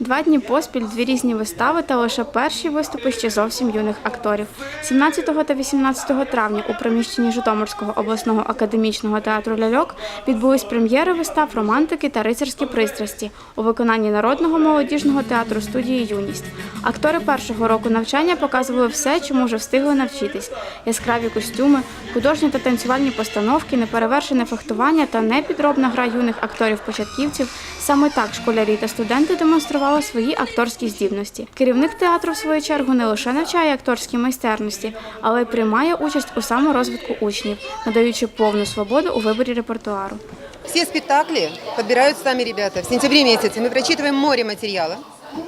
Два дні поспіль, дві різні вистави та лише перші виступи ще зовсім юних акторів. 17 та 18 травня у приміщенні Житомирського обласного академічного театру Ляльок відбулись прем'єри вистав романтики та рицарські пристрасті у виконанні народного молодіжного театру студії Юність. Актори першого року навчання показували все, чому вже встигли навчитись: яскраві костюми, художні та танцювальні постановки, неперевершене фехтування та непідробна гра юних акторів-початківців. Саме так школярі та студенти демонстрували свої акторські здібності. Керівник театру, в свою чергу, не лише навчає акторській майстерності, але й приймає участь у саморозвитку учнів, надаючи повну свободу у виборі репертуару. Все спектакли подбирают сами ребята. В сентябре месяце мы прочитываем море материала,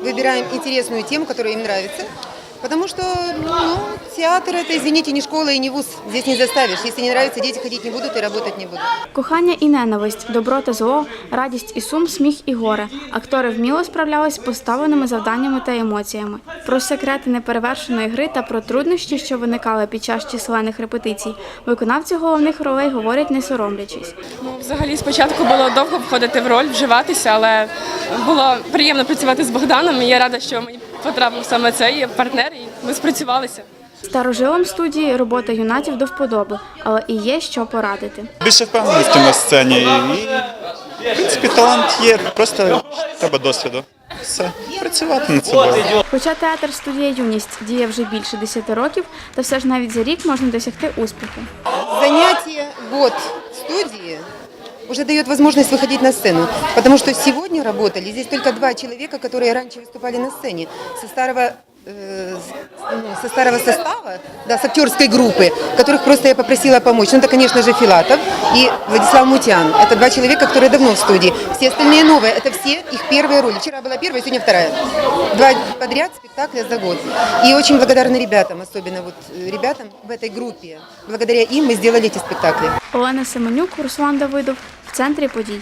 выбираем интересную тему, которая им нравится. Потому что ну, театр это, извините, не школа и не вуз. Здесь не заставишь. Если не нравится, дети ходить не будут и работать не будут. Кохання і ненависть, добро та зло, радість і сум, сміх і горе. Актори вміло справлялись з поставленими завданнями та емоціями. Про секрети неперевершеної гри та про труднощі, що виникали під час численних репетицій, виконавці головних ролей говорять не соромлячись. Ну, взагалі спочатку було довго входити в роль, вживатися, але було приємно працювати з Богданом. І я рада, що мені потрапив саме цей партнер, і ми спрацювалися. Старожилам студії робота юнатів до вподоби, але і є що порадити. Більше впевненості на сцені. І, в принципі, талант є, просто треба досвіду. Все, працювати над собою. Хоча театр студія Юність діє вже більше 10 років, та все ж навіть за рік можна досягти успіху. Занятие год студии уже дает возможность выходить на сцену. Потому что сегодня работали здесь только два человека, которые раньше выступали на сцене. Со старого э, ну, со старого состава, да, с актерской группы, которых просто я попросила помочь. Ну, это, конечно же, Филатов и Владислав Мутян. Это два человека, которые давно в студии. Все остальные новые, это все их первые роли. Вчера была первая, сегодня вторая. Два подряд спектакля за год. И очень благодарны ребятам, особенно вот э, ребятам в этой группе. Благодаря им мы сделали эти спектакли. Олена Семенюк, Руслан Давидов в центрі подій.